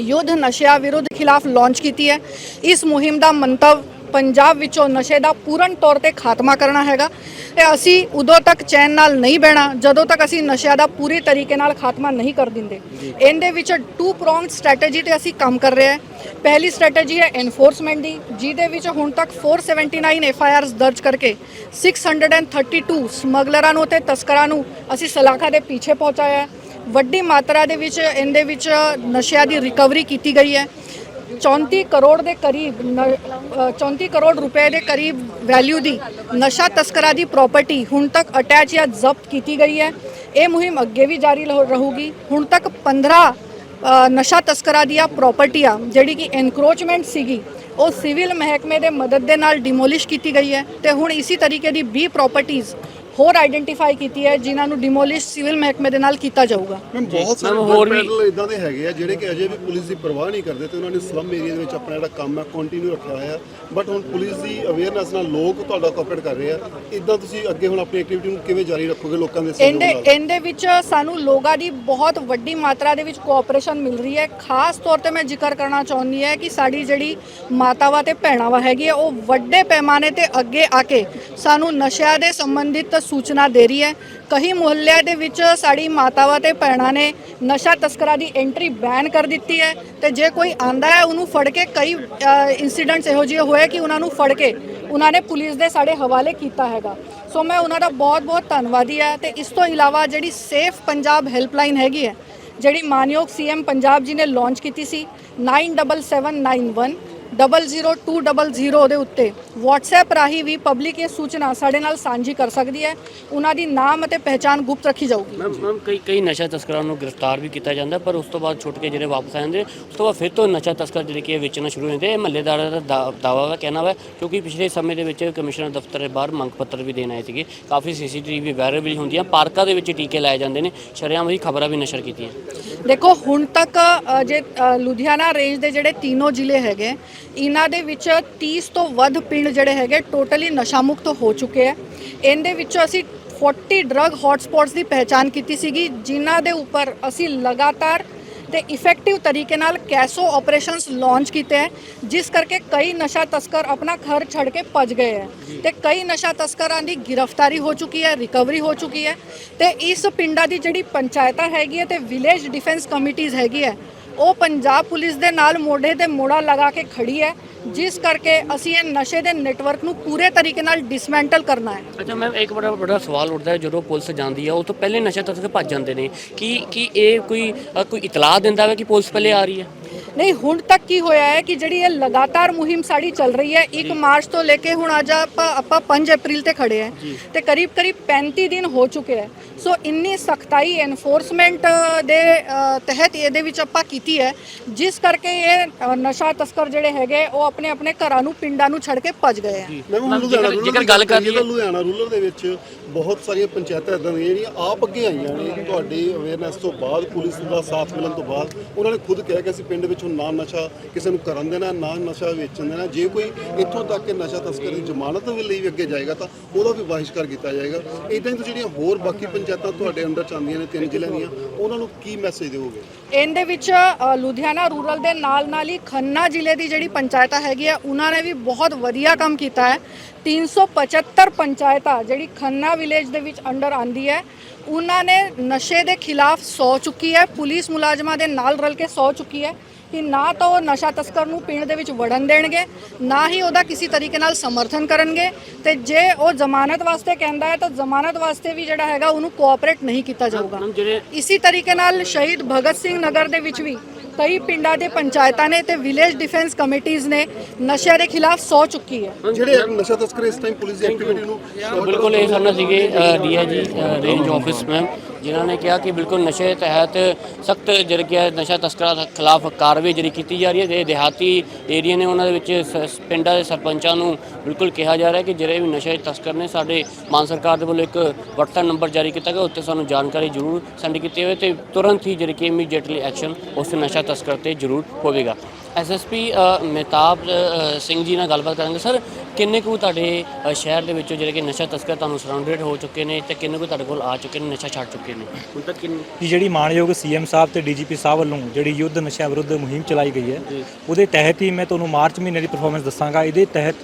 Speaker 2: ਯੁੱਧ ਨਸ਼ਿਆਂ ਵਿਰੁੱਧ ਖਿਲਾਫ ਲਾਂਚ ਕੀਤੀ ਹੈ। ਇਸ ਮੁਹਿੰਮ ਦਾ ਮੰਤਵ ਪੰਜਾਬ ਵਿੱਚੋਂ ਨਸ਼ੇ ਦਾ ਪੂਰਨ ਤੌਰ ਤੇ ਖਾਤਮਾ ਕਰਨਾ ਹੈਗਾ ਤੇ ਅਸੀਂ ਉਦੋਂ ਤੱਕ ਚੈਨ ਨਾਲ ਨਹੀਂ ਬਹਿਣਾ ਜਦੋਂ ਤੱਕ ਅਸੀਂ ਨਸ਼ਿਆਂ ਦਾ ਪੂਰੀ ਤਰੀਕੇ ਨਾਲ ਖਾਤਮਾ ਨਹੀਂ ਕਰ ਦਿੰਦੇ। ਇਹਦੇ ਵਿੱਚ ਟੂ ਪ੍ਰੋਂਗਡ ਸਟ੍ਰੈਟਜੀ ਤੇ ਅਸੀਂ ਕੰਮ ਕਰ ਰਹੇ ਹਾਂ। ਪਹਿਲੀ ਸਟ੍ਰੈਟਜੀ ਹੈ ਐਨਫੋਰਸਮੈਂਟ ਦੀ ਜਿਹਦੇ ਵਿੱਚ ਹੁਣ ਤੱਕ 479 ਐਫ ਆਈ ਆਰਸ ਦਰਜ ਕਰਕੇ 632 ਸਮਗਲਰਾਂ ਨੂੰ ਤੇ ਤਸਕਰਾਂ ਨੂੰ ਅਸੀਂ ਸਲਾਖਾ ਦੇ ਪਿੱਛੇ ਪਹੁੰਚਾਇਆ ਹੈ। ਵੱਡੀ ਮਾਤਰਾ ਦੇ ਵਿੱਚ ਇਹਦੇ ਵਿੱਚ ਨਸ਼ਿਆਂ ਦੀ ਰਿਕਵਰੀ ਕੀਤੀ ਗਈ ਹੈ। 34 ਕਰੋੜ ਦੇ ਕਰੀਬ ਨ- ਅ, 34 ਕਰੋੜ ਰੁਪਏ ਦੇ ਕਰੀਬ ਵੈਲਿਊ ਦੀ ਨਸ਼ਾ ਤਸਕਰਾਂ ਦੀ ਪ੍ਰਾਪਰਟੀ ਹੁਣ ਤੱਕ ਅਟੈਚ ਜਾਂ ਜ਼ਬਤ ਕੀਤੀ ਗਈ ਹੈ। ਇਹ ਮੁਹਿੰਮ ਅੱਗੇ ਵੀ ਜਾਰੀ ਰਹੂ- ਰਹੂਗੀ। ਹੁਣ ਤੱਕ 15 ਨਸ਼ਾ ਤਸਕਰਾਂ ਦੀਆਂ ਪ੍ਰਾਪਰਟੀਆਂ ਜਿਹੜੀ ਕਿ ਐਨਕਰੋਚਮੈਂਟ ਸੀਗੀ ਉਹ ਸਿਵਲ ਮਹਿਕਮੇ ਦੇ ਮਦਦ ਦੇ ਨਾਲ ਡਿਮੋਲਿਸ਼ ਕੀਤੀ ਗਈ ਹੈ ਤੇ ਹੁਣ ਇਸੇ ਤਰੀਕੇ ਦੀ 20 ਪ੍ਰਾਪਰਟੀਆਂ ਹੋਰ ਆਈਡੈਂਟੀਫਾਈ ਕੀਤੀ ਹੈ ਜਿਨ੍ਹਾਂ ਨੂੰ ਡਿਮੋਲਿਸ਼ ਸਿਵਲ ਮਹਿਕਮੇ ਦੇ ਨਾਲ ਕੀਤਾ ਜਾਊਗਾ।
Speaker 8: ਮੈਮ ਬਹੁਤ ਸਾਰੇ ਹੋਰ ਪੈਡਲ ਇਦਾਂ ਦੇ ਹੈਗੇ ਆ ਜਿਹੜੇ ਕਿ ਅਜੇ ਵੀ ਪੁਲਿਸ ਦੀ ਪਰਵਾਹ ਨਹੀਂ ਕਰਦੇ ਤੇ ਉਹਨਾਂ ਨੇ ਸਲਮ ਏਰੀਆ ਦੇ ਵਿੱਚ ਆਪਣਾ ਜਿਹੜਾ ਕੰਮ ਹੈ ਕੰਟੀਨਿਊ ਰੱਖਿਆ ਹੋਇਆ। ਬਟ ਹੁਣ ਪੁਲਿਸ ਦੀ ਅਵੇਅਰਨੈਸ ਨਾਲ ਲੋਕ ਤੁਹਾਡਾ ਕੋਆਪਰੇਟ ਕਰ ਰਹੇ ਆ। ਇਦਾਂ ਤੁਸੀਂ ਅੱਗੇ ਹੁਣ ਆਪਣੀ ਐਕਟੀਵਿਟੀ ਨੂੰ ਕਿਵੇਂ ਜਾਰੀ ਰੱਖੋਗੇ ਲੋਕਾਂ ਦੇ ਸਹਿਯੋਗ
Speaker 2: ਇਹਦੇ
Speaker 8: ਨਾਲ?
Speaker 2: ਇਹਦੇ ਵਿੱਚ ਸਾਨੂੰ ਲੋਕਾਂ ਦੀ ਬਹੁਤ ਵੱਡੀ ਮਾਤਰਾ ਦੇ ਵਿੱਚ ਕੋਆਪਰੇਸ਼ਨ ਮਿਲ ਰਹੀ ਹੈ। ਖਾਸ ਤੌਰ ਤੇ ਮੈਂ ਜ਼ਿਕਰ ਕਰਨਾ ਚਾਹੁੰਦੀ ਹੈ ਕਿ ਸਾਡੀ ਜਿਹੜੀ ਮਾਤਾਵਾਂ ਤੇ ਭੈਣਾਂ ਹੈਗੀ ਹੈ ਉਹ ਵੱਡੇ ਪੈਮਾਨੇ ਤੇ ਅੱਗੇ ਆ ਕੇ ਸਾਨੂੰ ਨਸ਼ਿਆਂ ਦੇ ਸੰਬੰਧਿਤ ਸੂਚਨਾ ਦੇ ਰਹੀ ਹੈ। ਕਈ ਮੁਹੱਲਿਆਂ ਦੇ ਵਿੱਚ ਸਾਡੀ ਮਾਤਾਵਾਂ ਤੇ ਭੈਣਾਂ ਨੇ ਨਸ਼ਾ ਤਸਕਰਾਂ ਦੀ ਐਂਟਰੀ ਬੈਨ ਕਰ ਦਿੱਤੀ ਹੈ ਤੇ ਜੇ ਕੋਈ ਆਂਦਾ ਹੈ, ਉਹਨੂੰ ਫੜ ਕੇ ਕਈ ਇਨਸੀਡੈਂਟਸ ਇਹੋ ਜਿਹੇ ਹੋਏ ਕਿ ਉਹਨਾਂ ਨੂੰ ਫੜ ਕੇ ਉਹਨਾਂ ਨੇ ਪੁਲਿਸ ਦੇ ਸਾਡੇ ਹਵਾਲੇ ਕੀਤਾ ਹੈਗਾ। ਸੋ ਮੈਂ ਉਹਨਾਂ ਦਾ ਬਹੁਤ ਬਹੁਤ ਧੰਨਵਾਦੀ ਹਾਂ ਤੇ ਇਸ ਤੋਂ ਇਲਾਵਾ ਜਿਹੜੀ ਸੇਫ ਪੰਜਾਬ ਹੈਲਪਲਾਈਨ ਹੈਗੀ ਹੈ, ਜਿਹੜੀ ਮਾਨਯੋਗ ਸੀਐਮ ਪੰਜਾਬ ਜੀ ਨੇ ਲਾਂਚ ਕੀਤੀ ਸੀ 97791 00200 ਦੇ ਉੱਤੇ WhatsApp ਰਾਹੀਂ ਵੀ ਪਬਲਿਕ ਇਹ ਸੂਚਨਾ ਸਾਡੇ ਨਾਲ ਸਾਂਝੀ ਕਰ ਸਕਦੀ ਹੈ। ਉਹਨਾਂ ਦੀ ਨਾਮ ਅਤੇ ਪਹਿਚਾਣ ਗੁਪਤ ਰੱਖੀ ਜਾਊਗੀ।
Speaker 4: ਮੈਮ ਮੈਮ ਕਈ ਕਈ ਨਸ਼ਾ ਤਸਕਰਾਂ ਨੂੰ ਗ੍ਰਿਫਤਾਰ ਵੀ ਕੀਤਾ ਜਾਂਦਾ ਪਰ ਉਸ ਤੋਂ ਬਾਅਦ ਛੁੱਟ ਕੇ ਜਿਹੜੇ ਵਾਪਸ ਆ ਜਾਂਦੇ ਉਸ ਤੋਂ ਬਾਅਦ ਫਿਰ ਤੋਂ ਨਸ਼ਾ ਤਸਕਰ ਜਿਹੜੇ ਕਿ ਵੇਚਣਾ ਸ਼ੁਰੂ ਹੋ ਜਾਂਦੇ ਇਹ ਮਹੱਲੇਦਾਰਾਂ ਦਾ ਦਾ- ਦਾਅਵਾ ਵਾ ਕਹਿਣਾ ਵਾ ਕਿਉਂਕਿ ਪਿਛਲੇ ਸਮੇਂ ਦੇ ਵਿੱਚ ਕਮਿਸ਼ਨਰ ਦਫ਼ਤਰ ਦੇ ਬਾਹਰ ਮੰਗ ਪੱਤਰ ਵੀ ਦੇਣ ਆਏ ਸੀਗੇ। ਕਾਫੀ ਸੀਸੀਟੀਵੀ ਵਾਇਰਲ ਵੀ ਹੁੰਦੀਆਂ ਪਾਰਕਾਂ ਦੇ ਵਿੱਚ ਟੀਕੇ ਲਾਏ ਜਾਂਦੇ ਨੇ ਸ਼ਰੇਆਮ ਹੀ ਖਬਰਾਂ ਵੀ ਨਸ਼ਰ ਕੀਤੀਆਂ।
Speaker 2: ਦੇਖੋ ਹੁਣ ਤੱਕ ਅ, ਜੇ ਅ, ਲੁਧਿਆਣਾ ਰੇਂਜ ਦੇ ਜਿਹੜੇ ਤਿੰਨੋਂ ਜ਼ਿਲ੍ਹੇ ਹੈਗੇ ਇਹਨਾਂ ਦੇ ਵਿੱਚ 30 ਤੋਂ ਵੱਧ ਪਿੰਡ ਜਿਹੜੇ ਹੈਗੇ ਟੋਟਲੀ ਨਸ਼ਾ ਮੁਕਤ ਹੋ ਚੁੱਕੇ ਆ। ਇਹਦੇ ਵਿੱਚੋਂ ਅਸੀਂ 40 ਡਰਗ ਹੌਟਸਪੌਟਸ ਦੀ ਪਹਿਚਾਨ ਕੀਤੀ ਸੀਗੀ, ਜਿਨ੍ਹਾਂ ਦੇ ਉੱਪਰ ਅਸੀਂ ਲਗਾਤਾਰ ਤੇ ਇਫੈਕਟਿਵ ਤਰੀਕੇ ਨਾਲ ਕੈਸੋ ਆਪਰੇਸ਼ਨਸ ਲਾਂਚ ਕੀਤੇ ਹੈ ਜਿਸ ਕਰਕੇ ਕਈ ਨਸ਼ਾ ਤਸਕਰ ਆਪਣਾ ਘਰ ਛੱਡ ਕੇ ਭੱਜ ਗਏ ਹੈ ਤੇ ਕਈ ਨਸ਼ਾ ਤਸਕਰਾਂ ਦੀ ਗ੍ਰਿਫਤਾਰੀ ਹੋ ਚੁੱਕੀ ਹੈ ਰਿਕਵਰੀ ਹੋ ਚੁੱਕੀ ਹੈ ਤੇ ਇਸ ਪਿੰਡਾਂ ਦੀ ਜਿਹੜੀ ਪੰਚਾਇਤਾਂ ਹੈਗੀ ਹੈ ਤੇ ਵਿਲੇਜ ਡਿਫੈਂਸ ਕਮੇਟੀਆਂ ਹੈਗੀ ਹੈ ਉਹ ਪੰਜਾਬ ਪੁਲਿਸ ਦੇ ਨਾਲ ਮੋਢੇ ਤੇ ਮੋੜਾ ਲਗਾ ਕੇ ਖੜੀ ਹੈ, ਜਿਸ ਕਰਕੇ ਅਸੀਂ ਇਹ ਨਸ਼ੇ ਦੇ ਨੈਟਵਰਕ ਨੂੰ ਪੂਰੇ ਤਰੀਕੇ ਨਾਲ ਡਿਸਮੈਂਟਲ ਕਰਨਾ ਹੈ।
Speaker 4: ਅੱਛਾ ਮੈਮ, ਇੱਕ ਬੜਾ ਬੜਾ ਸਵਾਲ ਉੱਠਦਾ ਹੈ, ਜਦੋਂ ਪੁਲਿਸ ਜਾਂਦੀ ਹੈ, ਉਹ ਤੋਂ ਪਹਿਲੇ ਨਸ਼ਾ ਤਸਕਰ ਭੱਜ ਜਾਂਦੇ ਨੇ। ਕੀ ਕੀ ਇਹ ਕੋਈ ਕੋਈ ਇਤਲਾਹ ਦਿੰਦਾ ਹੈ ਕਿ ਪੁਲਿਸ ਪਹਿਲੇ ਆ ਰਹੀ ਹੈ?
Speaker 2: ਨਹੀਂ ਹੁਣ ਤੱਕ ਕੀ ਹੋਇਆ ਹੈ ਕਿ ਜਿਹੜੀ ਇਹ ਲਗਾਤਾਰ ਮੁਹਿੰਮ ਸਾਡੀ ਚੱਲ ਰਹੀ ਹੈ 1 ਮਾਰਚ ਤੋਂ ਲੈ ਕੇ ਹੁਣ ਅੱਜ ਆਪਾਂ ਆਪਾਂ 5 ਅਪ੍ਰੈਲ ਤੇ ਖੜੇ ਹਾਂ ਤੇ ਕਰੀਬ ਕਰੀਬ 35 ਦਿਨ ਹੋ ਚੁੱਕੇ ਹੈ। ਸੋ ਇੰਨੀ ਸਖਤਾਈ ਐਨਫੋਰਸਮੈਂਟ ਦੇ ਤਹਿਤ ਇਹਦੇ ਵਿੱਚ ਆਪਾਂ ਕੀਤੀ ਹੈ ਜਿਸ ਕਰਕੇ ਇਹ ਨਸ਼ਾ ਤਸਕਰ ਜਿਹੜੇ ਹੈਗੇ ਉਹ ਆਪਣੇ ਆਪਣੇ ਘਰਾਂ ਨੂੰ ਪਿੰਡਾਂ ਨੂੰ ਛੱਡ ਕੇ ਭੱਜ ਗਏ
Speaker 8: ਲੁਧਿਆਣਾ
Speaker 4: ਜੇਕਰ- ਗੱਲ
Speaker 8: ਕਰੀਏ
Speaker 4: ਕਰੀਏ-
Speaker 8: ਤਾਂ ਲੁਧਿਆਣਾ ਰੂਰਲ ਦੇ ਵਿੱਚ ਬਹੁਤ ਸਾਰੀਆਂ ਪੰਚਾਇਤਾਂ ਇਦਾਂ ਦੀਆਂ ਜਿਹੜੀਆਂ ਆਪ ਅੱਗੇ ਆਈਆਂ ਨੇ ਤੁਹਾਡੀ ਅਵੇਅਰਨੈਸ ਤੋਂ ਬਾਅਦ ਪੁਲਿਸ ਦਾ ਸਾਥ ਮਿਲਣ ਤੋਂ ਬਾਅਦ ਉਹਨਾਂ ਨੇ ਖੁਦ ਕਿਹਾ ਕਿ ਅਸੀਂ ਪਿੰਡ ਵਿੱਚ ਹੁਣ ਨਾ ਨਸ਼ਾ ਕਿਸੇ ਨੂੰ ਕਰਨ ਦੇਣਾ, ਨਾ ਨਸ਼ਾ ਵੇਚਣ ਦੇਣਾ। ਜੇ ਕੋਈ ਇੱਥੋਂ ਤੱਕ ਕਿ ਨਸ਼ਾ ਤਸਕਰ ਦੀ ਜ਼ਮਾਨਤ ਦੇ ਲਈ ਅੱਗੇ ਜਾਏਗਾ ਤਾਂ ਉਹਦਾ ਵੀ ਬਹਿਸ਼ਕਾਰ ਕੀਤਾ ਜਾਏਗਾ। ਇਦਾਂ ਹੀ ਜਿਹੜੀਆਂ ਹੋਰ ਬਾਕੀ ਪੰਚਾਇਤਾਂ ਤੁਹਾਡੇ ਅੰਡਰ ਚਾਹੁੰਦੀਆਂ ਨੇ, ਤਿੰਨ ਜ਼ਿਲ੍ਹਿਆਂ ਦੀਆਂ, ਉਹਨਾਂ ਨੂੰ ਕੀ ਮੈਸੇਜ ਦਿਓਗੇ?
Speaker 2: ਇਹਦੇ ਵਿੱਚ ਲੁਧਿਆਣਾ ਰੂਰਲ ਦੇ ਨਾਲ ਨਾਲ ਹੀ ਖੰਨਾ ਜ਼ਿਲ੍ਹੇ ਦੀ ਜਿਹੜੀ ਪੰਚਾਇਤਾਂ ਹੈਗੀ ਆ, ਉਹਨਾਂ ਨੇ ਵੀ ਬਹੁਤ ਵਧੀਆ ਕੰਮ ਕੀਤਾ ਹੈ। 375 ਪੰਚਾਇਤਾਂ ਜਿਹੜੀ ਖੰਨਾ ਵਿਲੇਜ ਦੇ ਵਿੱਚ ਅੰਡਰ ਆਂਦੀ ਹੈ, ਉਹਨਾਂ ਨੇ ਨਸ਼ੇ ਦੇ ਖਿਲਾਫ ਸੌ ਚੁੱਕੀ ਹੈ, ਪੁਲਿਸ ਮੁਲਾਜ਼ਮਾਂ ਦੇ ਨਾਲ ਰਲ ਕੇ ਸੌ ਚੁੱਕੀ ਹੈ। ਕਿ ਨਾ ਤਾਂ ਉਹ ਨਸ਼ਾ ਤਸਕਰ ਨੂੰ ਪਿੰਡ ਦੇ ਵਿੱਚ ਵੜਨ ਦੇਣਗੇ ਨਾ ਹੀ ਉਹਦਾ ਕਿਸੇ ਤਰੀਕੇ ਨਾਲ ਸਮਰਥਨ ਕਰਨਗੇ। ਤੇ ਜੇ ਉਹ ਜ਼ਮਾਨਤ ਵਾਸਤੇ ਕਹਿੰਦਾ ਹੈ ਤਾਂ ਜ਼ਮਾਨਤ ਵਾਸਤੇ ਵੀ ਜਿਹੜਾ ਹੈਗਾ ਉਹਨੂੰ ਕੋਆਪਰੇਟ ਨਹੀਂ ਕੀਤਾ ਜਾਊਗਾ। ਇਸੇ ਤਰੀਕੇ ਨਾਲ ਸ਼ਹੀਦ ਭਗਤ ਸਿੰਘ ਨਗਰ ਦੇ ਵਿੱਚ ਵੀ ਕਈ ਪਿੰਡਾਂ ਦੇ ਪੰਚਾਇਤਾਂ ਨੇ ਤੇ ਵਿਲੇਜ ਡਿਫੈਂਸ ਕਮੇਟੀਆਂ ਨੇ ਨਸ਼ੇ ਦੇ ਖਿਲਾਫ ਸੌ ਚੁੱਕੀ ਹੈ।
Speaker 8: ਜਿਹੜੇ ਨਸ਼ਾ ਤਸਕਰ ਇਸ ਟਾਈਮ ਪੁਲਿਸ ਦੀ ਐਕਟੀਵਿਟੀ ਨੂੰ
Speaker 4: ਬਿਲਕੁਲ ਇਹ ਨਾਲ ਸੀਗੇ ਡੀਆਈਜੀ ਰੇਂਜ ਆਫਿਸ ਮੈਮ। ਜਿਨ੍ਹਾਂ ਨੇ ਕਿਹਾ ਕਿ ਬਿਲਕੁਲ ਨਸ਼ੇ ਤਹਿਤ ਸਖਤ ਜਿਹੜੀ ਕਿ ਹੈ ਨਸ਼ਾ ਤਸਕਰਾਂ ਦੇ ਖਿਲਾਫ ਕਾਰਵਾਈ ਜਿਹੜੀ ਕੀਤੀ ਜਾ ਰਹੀ ਹੈ ਜਿਹੜੇ ਦਿਹਾਤੀ ਏਰੀਆ ਨੇ ਉਹਨਾਂ ਦੇ ਵਿੱਚ ਸ- ਪਿੰਡਾਂ ਦੇ ਸਰਪੰਚਾਂ ਨੂੰ ਬਿਲਕੁਲ ਕਿਹਾ ਜਾ ਰਿਹਾ ਹੈ ਕਿ ਜਿਹੜੇ ਵੀ ਨਸ਼ੇ ਤਸਕਰ ਨੇ ਸਾਡੇ ਮਾਨ ਸਰਕਾਰ ਦੇ ਵੱਲੋਂ ਇੱਕ WhatsApp ਨੰਬਰ ਜਾਰੀ ਕੀਤਾ ਗਿਆ ਉੱਤੇ ਸਾਨੂੰ ਜਾਣਕਾਰੀ ਜ਼ਰੂਰ ਸੈਂਡ ਕੀਤੀ ਹੋਵੇ ਤੇ ਤੁਰੰਤ ਹੀ ਜਿਹੜੀ ਕਿ ਇਮੀਡੀਏਟਲੀ ਐਕਸ਼ਨ ਉਸ ਨਸ਼ਾ ਤਸਕਰ ਤੇ ਜ਼ਰੂਰ ਹੋਵੇਗਾ। ਐਸਐਸਪੀ ਮਹਿਤਾਬ ਅ, ਸਿੰਘ ਜੀ ਨਾਲ ਗੱਲਬਾਤ ਕਰਾਂਗੇ। ਸਰ ਕਿੰਨੇ ਕੁ ਤੁਹਾਡੇ ਅ, ਸ਼ਹਿਰ ਦੇ ਵਿੱਚੋਂ ਜਿਹੜੇ ਕਿ ਨਸ਼ਾ ਤਸਕਰ ਤੁਹਾਨੂੰ ਸਰਾਊਂਡਡ ਹੋ ਚੁੱਕੇ ਨੇ ਤੇ ਕਿੰਨੇ ਕੁ ਤੁਹਾਡੇ ਕੋਲ ਆ ਚੁੱਕੇ ਨੇ ਨਸ਼ਾ ਛੱਡ ਚੁੱਕੇ ਨੇ? ਹੁਣ ਤੱਕ ਕਿੰਨੇ?
Speaker 9: ਕਿ ਜਿਹੜੀ ਮਾਣਯੋਗ ਸੀਐਮ ਸਾਹਿਬ ਤੇ ਡੀਜੀਪੀ ਸਾਹਿਬ ਵੱਲੋਂ ਜਿਹੜੀ ਯੁੱਧ ਨਸ਼ਾ ਵਿਰੁੱਧ ਮੁਹਿੰਮ ਚਲਾਈ ਗਈ ਹੈ ਉਹਦੇ ਤਹਿਤ ਹੀ ਮੈਂ ਤੁਹਾਨੂੰ ਮਾਰਚ ਮਹੀਨੇ ਦੀ ਪਰਫਾਰਮੈਂਸ ਦੱਸਾਂਗਾ। ਇਹਦੇ ਤਹਿਤ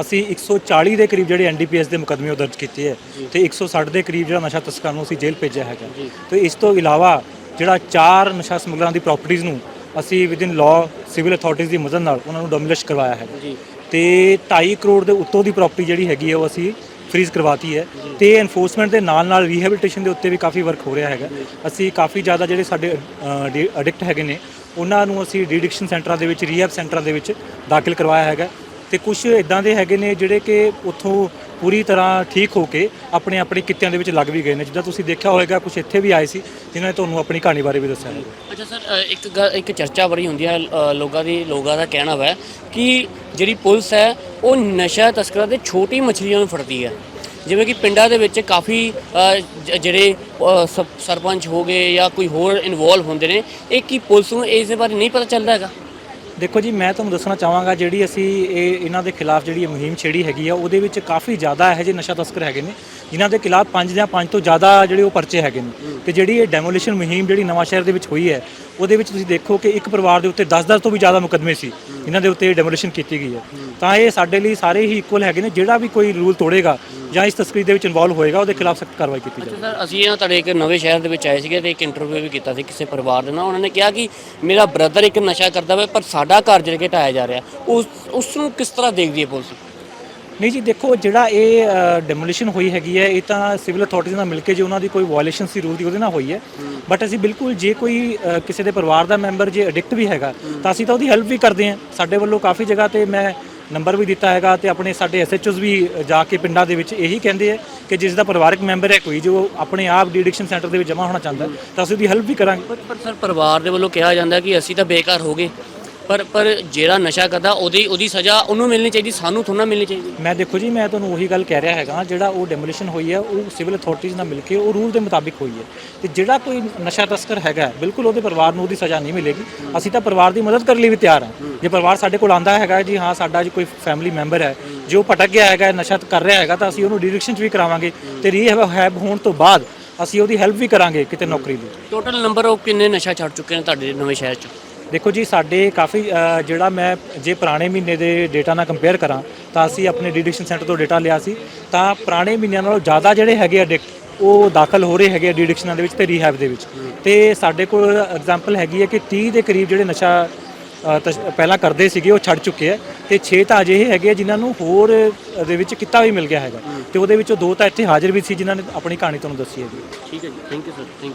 Speaker 9: ਅਸੀਂ 140 ਦੇ ਕਰੀਬ ਜਿਹੜੇ ਐਨਡੀਪੀਐਸ ਦੇ ਮੁਕੱਦਮੇ ਉਹ ਦਰਜ ਕੀਤੇ ਹੈ ਤੇ 160 ਦੇ ਕਰੀਬ ਜਿਹੜਾ ਨਸ਼ਾ ਤਸਕਰਾਂ ਨੂੰ ਅਸੀਂ ਜੇਲ੍ਹ ਭੇਜਿਆ ਹੈਗਾ। ਤੇ ਇਸ ਤੋਂ ਇਲਾਵਾ ਜਿਹੜਾ ਚਾਰ ਨਸ਼ਾ ਸਮਗਲਰਾਂ ਦੀ ਪ੍ਰਾਪਰਟੀਆਂ ਨੂੰ ਅਸੀਂ ਵਿਦਿਨ ਲਾਅ ਸਿਵਲ ਅਥਾਰਟੀਜ਼ ਦੀ ਮਦਦ ਨਾਲ ਉਹਨਾਂ ਨੂੰ ਡੋਮਿਨੇਸ਼ ਕਰਵਾਇਆ ਹੈ। ਤੇ 2.5 ਕਰੋੜ ਦੇ ਉੱਤੋਂ ਦੀ ਪ੍ਰਾਪਰਟੀ ਜਿਹੜੀ ਹੈਗੀ ਹੈ ਉਹ ਅਸੀਂ ਫ੍ਰੀਜ਼ ਕਰਵਾਤੀ ਹੈ ਤੇ ਐਨਫੋਰਸਮੈਂਟ ਦੇ ਨਾਲ ਨਾਲ ਰੀਹੈਬਿਲਿਟੇਸ਼ਨ ਦੇ ਉੱਤੇ ਵੀ ਕਾਫੀ ਵਰਕ ਹੋ ਰਿਹਾ ਹੈਗਾ। ਅਸੀਂ ਕਾਫੀ ਜ਼ਿਆਦਾ ਜਿਹੜੇ ਸਾਡੇ ਐਡਿਕਟ ਹੈਗੇ ਨੇ, ਉਹਨਾਂ ਨੂੰ ਅਸੀਂ ਡਿਡਿਕਸ਼ਨ ਸੈਂਟਰਾਂ ਦੇ ਵਿੱਚ ਰੀਹੈਬ ਸੈਂਟਰਾਂ ਦੇ ਵਿੱਚ ਦਾਖਲ ਕਰਵਾਇਆ ਹੈਗਾ। ਤੇ ਕੁਝ ਇਦਾਂ ਦੇ ਹੈਗੇ ਨੇ ਜਿਹੜੇ ਕਿ ਉੱਥੋਂ ਪੂਰੀ ਤਰ੍ਹਾਂ ਠੀਕ ਹੋ ਕੇ ਆਪਣੇ ਆਪਣੇ ਕਿੱਤਿਆਂ ਦੇ ਵਿੱਚ ਲੱਗ ਵੀ ਗਏ ਨੇ। ਜਿੱਦਾਂ ਤੁਸੀਂ ਦੇਖਿਆ ਹੋਵੇਗਾ ਕੁਝ ਇੱਥੇ ਵੀ ਆਏ ਸੀ, ਜਿਨ੍ਹਾਂ ਨੇ ਤੁਹਾਨੂੰ ਆਪਣੀ ਕਹਾਣੀ ਬਾਰੇ ਵੀ ਦੱਸਿਆ
Speaker 4: ਅੱਛਾ ਸਰ ਇੱਕ ਗੱਲ, ਇੱਕ ਚਰਚਾ ਬੜੀ ਹੁੰਦੀ ਹੈ ਲੋਕਾਂ ਦੀ, ਲੋਕਾਂ ਦਾ ਕਹਿਣਾ ਵਾ ਕਿ ਜਿਹੜੀ ਪੁਲਿਸ ਹੈ, ਉਹ ਨਸ਼ਾ ਤਸਕਰਾਂ ਦੇ ਛੋਟੀ ਮਛਲੀਆਂ ਨੂੰ ਫੜਦੀ ਹੈ। ਜਿਵੇਂ ਕਿ ਪਿੰਡਾਂ ਦੇ ਵਿੱਚ ਕਾਫੀ ਜ- ਜਿਹੜੇ ਸ- ਸਰਪੰਚ ਹੋ ਗਏ ਜਾਂ ਕੋਈ ਹੋਰ ਇਨਵੋਲਵ ਹੁੰਦੇ ਨੇ, ਇਹ ਕੀ ਪੁਲਿਸ ਨੂੰ ਇਸ ਦੇ ਬਾਰੇ ਨਹੀਂ ਪਤਾ ਚੱਲਦਾ ਹੈਗਾ?
Speaker 9: ਦੇਖੋ ਜੀ, ਮੈਂ ਤੁਹਾਨੂੰ ਦੱਸਣਾ ਚਾਹਾਂਗਾ ਜਿਹੜੀ ਅਸੀਂ ਇਹ ਇਹਨਾਂ ਦੇ ਖਿਲਾਫ ਜਿਹੜੀ ਇਹ ਮੁਹਿੰਮ ਛੇੜੀ ਹੈਗੀ ਆ, ਉਹਦੇ ਵਿੱਚ ਕਾਫੀ ਜ਼ਿਆਦਾ ਇਹੋ ਜਿਹੇ ਨਸ਼ਾ ਤਸਕਰ ਹੈਗੇ ਨੇ, ਜਿਨ੍ਹਾਂ ਦੇ ਖਿਲਾਫ ਪੰਜ ਜਾਂ ਪੰਜ ਤੋਂ ਜ਼ਿਆਦਾ ਜਿਹੜੇ ਉਹ ਪਰਚੇ ਹੈਗੇ ਨੇ। ਤੇ ਜਿਹੜੀ ਇਹ ਡੈਮੋਲੀਸ਼ਨ ਮੁਹਿੰਮ ਜਿਹੜੀ ਨਵਾਂ ਸ਼ਹਿਰ ਦੇ ਵਿੱਚ ਹੋਈ ਹੈ, ਉਹਦੇ ਵਿੱਚ ਤੁਸੀਂ ਦੇਖੋ ਕਿ ਇੱਕ ਪਰਿਵਾਰ ਦੇ ਉੱਤੇ 10-10 ਤੋਂ ਵੀ ਜ਼ਿਆਦਾ ਮੁਕੱਦਮੇ ਸੀ ਜਿਨ੍ਹਾਂ ਦੇ ਉੱਤੇ ਡੈਮੋਲੀਸ਼ਨ ਕੀਤੀ ਗਈ ਹੈ। ਤਾਂ ਇਹ ਸਾਡੇ ਲਈ ਸਾਰੇ ਹੀ ਇਕੁਅਲ ਹੈਗੇ ਨੇ, ਜਿਹੜਾ ਵੀ ਕੋਈ ਰੂਲ ਤੋੜੇਗਾ ਜਾਂ ਇਸ ਤਸਕਰੀ ਦੇ ਵਿੱਚ ਇਨਵੋਲਵ ਹੋਏਗਾ, ਉਹਦੇ ਖਿਲਾਫ ਸਖਤ ਕਾਰਵਾਈ ਕੀਤੀ ਜਾਵੇ
Speaker 4: ਸਰ, ਅਸੀਂ ਨਾ ਤੁਹਾਡੇ ਇੱਕ ਨਵੇਂ ਸ਼ਹਿਰ ਦੇ ਵਿੱਚ ਆਏ ਸੀਗੇ ਤੇ ਇੱਕ ਇੰਟਰਵਿਊ ਵੀ ਕੀਤਾ ਸੀ ਕਿਸੇ ਪਰਿਵਾਰ ਦੇ ਨਾਲ, ਉਹਨਾਂ ਨੇ ਕਿਹਾ ਕਿ ਮੇਰਾ ਬ੍ਰਦਰ ਇੱਕ ਨਸ਼ਾ ਕਰਦਾ ਵਾ ਪਰ ਸਾਡਾ ਘਰ ਜਿਹੜਾ ਕਿ ਢਾਇਆ ਜਾ ਰਿਹਾ ਉਸ ਉਸ ਨੂੰ ਕਿਸ ਤਰ੍ਹਾਂ ਦੇਖਦੀ ਹੈ ਪੁਲਿਸ?
Speaker 9: ਨਹੀਂ ਜੀ ਦੇਖੋ ਜਿਹੜਾ ਇਹ ਡੈਮੋਲੀਸ਼ਨ ਹੋਈ ਹੈਗੀ ਹੈ ਇਹ ਤਾਂ ਸਿਵਲ ਅਥਾਰਟੀਜ਼ ਨਾਲ ਮਿਲ ਕੇ ਜੇ ਉਹਨਾਂ ਦੀ ਕੋਈ ਵਾਇਲੇਸ਼ਨ ਸੀ ਰੂਲ ਦੀ ਉਹਦੇ ਨਾਲ ਹੋਈ ਹੈ। ਬਟ ਅਸੀਂ ਬਿਲਕੁਲ ਜੇ ਕੋਈ ਕਿਸੇ ਦੇ ਪਰਿਵਾਰ ਦਾ ਮੈਂਬਰ ਜੇ ਐਡਿਕਟ ਵੀ ਹੈਗਾ ਤਾਂ ਅਸੀਂ ਤਾਂ ਉਹਦੀ ਹੈਲਪ ਵੀ ਕਰਦੇ ਹਾਂ। ਸਾਡੇ ਵੱਲੋਂ ਕਾਫੀ ਜਗ੍ਹਾ ਤੇ ਮੈਂ ਨੰਬਰ ਵੀ ਦਿੱਤਾ ਹੈਗਾ ਤੇ ਆਪਣੇ ਸਾਡੇ ਐਸਐਚਓਸ ਵੀ ਜਾ ਕੇ ਪਿੰਡਾਂ ਦੇ ਵਿੱਚ ਇਹੀ ਕਹਿੰਦੇ ਆ ਕਿ ਜਿਸ ਦਾ ਪਰਿਵਾਰਕ ਮੈਂਬਰ ਹੈ ਕੋਈ ਜੋ ਆਪਣੇ ਆਪ ਡੀਡਿਕਸ਼ਨ ਸੈਂਟਰ ਦੇ ਵਿੱਚ ਜਮ੍ਹਾਂ ਹੋਣਾ ਚਾਹੁੰਦਾ ਤਾਂ ਅਸੀਂ ਉਹਦੀ ਹੈਲਪ ਵੀ ਕਰਾਂਗੇ।
Speaker 4: ਪਰ ਪਰ ਸਰ ਪਰਿਵਾਰ ਦੇ ਵੱਲੋਂ ਕਿਹਾ ਜਾਂਦਾ ਕਿ ਅਸੀਂ ਤਾਂ ਬੇਕਾਰ ਹੋ ਗਏ। ਪਰ ਪਰ ਜਿਹੜਾ ਨਸ਼ਾ ਕਰਦਾ ਉਹਦੀ ਉਹਦੀ ਸਜ਼ਾ ਉਹਨੂੰ ਮਿਲਣੀ ਚਾਹੀਦੀ ਸਾਨੂੰ ਥੋੜਾ ਮਿਲਣੀ ਚਾਹੀਦੀ।
Speaker 9: ਮੈਂ ਦੇਖੋ ਜੀ ਮੈਂ ਤੁਹਾਨੂੰ ਉਹੀ ਗੱਲ ਕਹਿ ਰਿਹਾ ਹੈਗਾ ਜਿਹੜਾ ਉਹ ਡੈਮੋਲੀਸ਼ਨ ਹੋਈ ਹੈ ਉਹ ਸਿਵਲ ਅਥਾਰਟੀਜ਼ ਨਾਲ ਮਿਲ ਕੇ ਉਹ ਰੂਲ ਦੇ ਮੁਤਾਬਿਕ ਹੋਈ ਹੈ। ਤੇ ਜਿਹੜਾ ਕੋਈ ਨਸ਼ਾ ਤਸਕਰ ਹੈਗਾ ਬਿਲਕੁਲ ਉਹਦੇ ਪਰਿਵਾਰ ਨੂੰ ਉਹਦੀ ਸਜ਼ਾ ਨਹੀਂ ਮਿਲੇਗੀ। ਅਸੀਂ ਤਾਂ ਪਰਿਵਾਰ ਦੀ ਮਦਦ ਕਰਨ ਲਈ ਵੀ ਤਿਆਰ ਹਾਂ। ਜੇ ਪਰਿਵਾਰ ਸਾਡੇ ਕੋਲ ਆਂਦਾ ਹੈਗਾ ਜੀ ਹਾਂ ਸਾਡਾ ਜੀ ਕੋਈ ਫੈਮਿਲੀ ਮੈਂਬਰ ਹੈ ਜੋ ਭਟਕ ਗਿਆ ਹੈਗਾ ਨਸ਼ਾ ਕਰ ਰਿਹਾ ਹੈਗਾ ਤਾਂ ਅਸੀਂ ਉਹਨੂੰ ਡਿਰੈਕਸ਼ਨ 'ਚ ਵੀ ਕਰਾਵਾਂਗੇ ਤੇ ਰੀਹੈਬ ਹੋਣ ਤੋਂ ਬਾਅਦ ਅਸੀਂ ਉਹਦੀ ਹੈਲਪ ਵੀ ਕਰਾਂਗੇ ਕਿਤੇ ਨੌਕਰੀ ਲਈ
Speaker 4: ਟੋਟਲ ਨੰਬਰ ਉਹ ਕਿੰਨੇ ਨਸ਼ਾ ਛੱਡ ਚੁੱਕੇ ਨੇ ਤੁਹਾਡੇ ਨਵੇਂ ਸ਼ਹਿਰ 'ਚ?
Speaker 9: ਦੇਖੋ ਜੀ, ਸਾਡੇ ਕਾਫੀ ਜਿਹੜਾ ਮੈਂ ਜੇ ਪੁਰਾਣੇ ਮਹੀਨੇ ਦੇ ਡੇਟਾ ਨਾਲ ਕੰਪੇਅਰ ਕਰਾਂ, ਤਾਂ ਅਸੀਂ ਆਪਣੇ ਡਿਡਿਕਸ਼ਨ ਸੈਂਟਰ ਤੋਂ ਡੇਟਾ ਲਿਆ ਸੀ, ਤਾਂ ਪੁਰਾਣੇ ਮਹੀਨਿਆਂ ਨਾਲੋਂ ਜ਼ਿਆਦਾ ਜਿਹੜੇ ਹੈਗੇ ਐਡਿਕਟ ਉਹ ਦਾਖਲ ਹੋ ਰਹੇ ਹੈਗੇ ਡਿਡਿਕਸ਼ਨਾਂ ਦੇ ਵਿੱਚ ਤੇ ਰੀਹੈਬ ਦੇ ਵਿੱਚ। ਤੇ ਸਾਡੇ ਕੋਲ ਐਗਜ਼ਾਮਪਲ ਹੈਗੀ ਹੈ ਕਿ 30 ਦੇ ਕਰੀਬ ਜਿਹੜੇ ਨਸ਼ਾ ਪਹਿਲਾਂ ਕਰਦੇ ਸੀਗੇ, ਉਹ ਛੱਡ ਚੁੱਕੇ ਆ, ਤੇ 6 ਤਾਂ ਅਜੇ ਹੈਗੇ ਆ ਜਿਨ੍ਹਾਂ ਨੂੰ ਹੋਰ ਦੇ ਵਿੱਚ ਕਿੱਤਾ ਵੀ ਮਿਲ ਗਿਆ ਹੈਗਾ। ਤੇ ਉਹਦੇ ਵਿੱਚੋਂ ਦੋ ਤਾਂ ਇੱਥੇ ਹਾਜ਼ਰ ਵੀ ਸੀ, ਜਿਨ੍ਹਾਂ ਨੇ ਆਪਣੀ ਕਹਾਣੀ ਤੁਹਾਨੂੰ ਦੱਸੀ ਹੈਗੀ।
Speaker 4: ਠੀਕ ਹੈ ਜੀ thank you sir thank you